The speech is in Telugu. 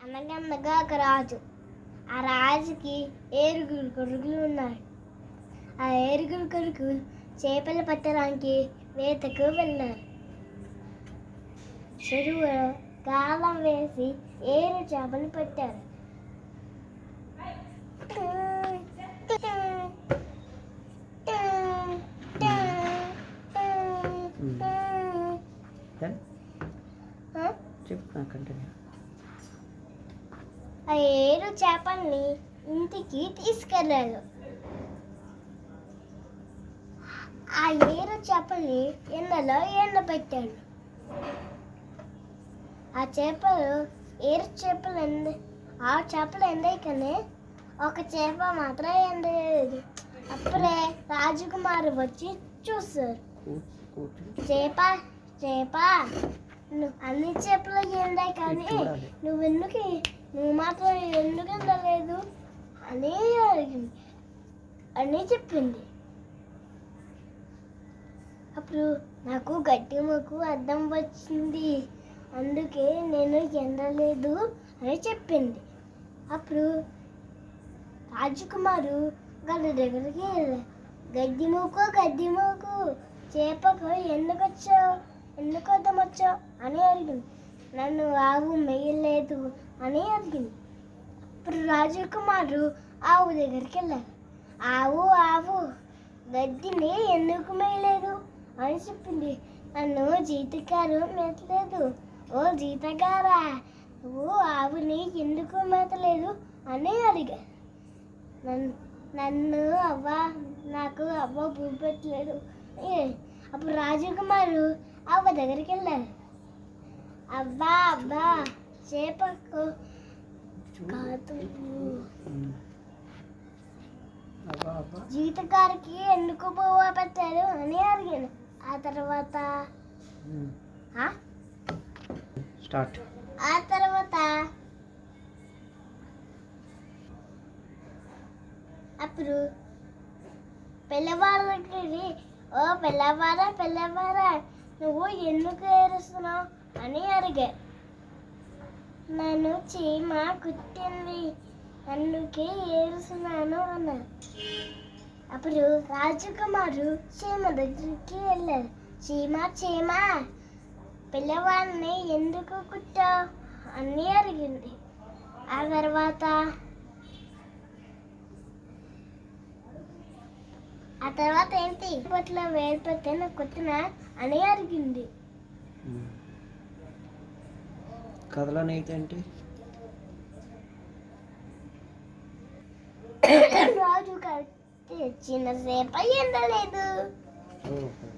అనగనగా ఒక రాజు. ఆ రాజుకి ఏరుగురు కొడుకులు ఉన్నాయి. ఆ ఏరుగురు కొడుకు చేపలు పట్టడానికి వేతకు వెళ్ళారు చెరువులో గాలం వేసి ఏరు చేపలు పట్టారు ఆ ఏడు చేపల్ని ఇంటికి తీసుకెళ్ళారు ఆ ఏడు చేపల్ని ఎండలో ఎండబెట్టాడు. ఆ చేపలు ఏడు చేపలు ఎండ ఆ చేపలు ఎండకనే ఒక చేప మాత్రం ఎండలేదు. అప్పుడే రాజకుమారు వచ్చి చూస్తారు చేప చేప నువ్వు అన్ని చేపలు ఎండాయి కానీ చూడాలి. నువ్వు ఎందుకు మాత్రం ఎందుకు వెళ్ళలేదు అని అడిగింది. అని చెప్పింది. అప్పుడు నాకు గట్టి మొక్కు అర్థం వచ్చింది. అందుకే నేను ఎండలేదు అని చెప్పింది. అప్పుడు రాజకుమారు గడి దగ్గరికి గడ్డి మూకు గడ్డి మూకు చేపకు ఎందుకు వచ్చావు? ఎందుకు అర్థం వచ్చావు? అని అడిగింది. నన్ను ఆవు మెయ్యలేదు అని అడిగింది ఇప్పుడు రాజకుమారు ఆవు దగ్గరికి వెళ్ళారు ఆవు ఆవు గడ్డిని ఎందుకు మేయలేదు? అని చెప్పింది. నన్ను జీతగారు మెతలేదు. ఓ జీతగారా నువ్వు ఆవుని ఎందుకు మెతలేదు? అని అడిగా. నన్ను నన్ను అవ్వ నాకు అవ్వ భూపెట్టలేదు అప్పుడు రాజకుమారు అవ్వ దగ్గరికి వెళ్ళారు అవ్వా అవ్వా చేపకు కాదు. అబ్బా అబ్బా జీతగారికి ఎందుకు పువ్వు పెట్టారు అని అడిగాను. ఆ తర్వాత ఆ? స్టార్ట్. ఆ తర్వాత అప్పుడు పిల్లవాడు దగ్గరికి ఓ పిల్లవాడా పిల్లవాడా నువ్వు ఎందుకు ఏడుస్తున్నావు? అని అడిగా నన్ను చీమ కుట్టింది. అందుకే ఏడుస్తున్నాను అన్నారు అప్పుడు రాజకుమారు చీమ దగ్గరికి వెళ్ళారు చీమ చీమ పిల్లవాడిని ఎందుకు కుట్టావు? అని అడిగింది ఆ తర్వాత ఆ తర్వాత ఏంటి? పట్ల వేడిపోతే నాకు కుట్టిన అని అడిగింది కథలో నీతి ఏంటి రాజు కడితే చిన్నసేపు ఎండలేదు. ఓహో.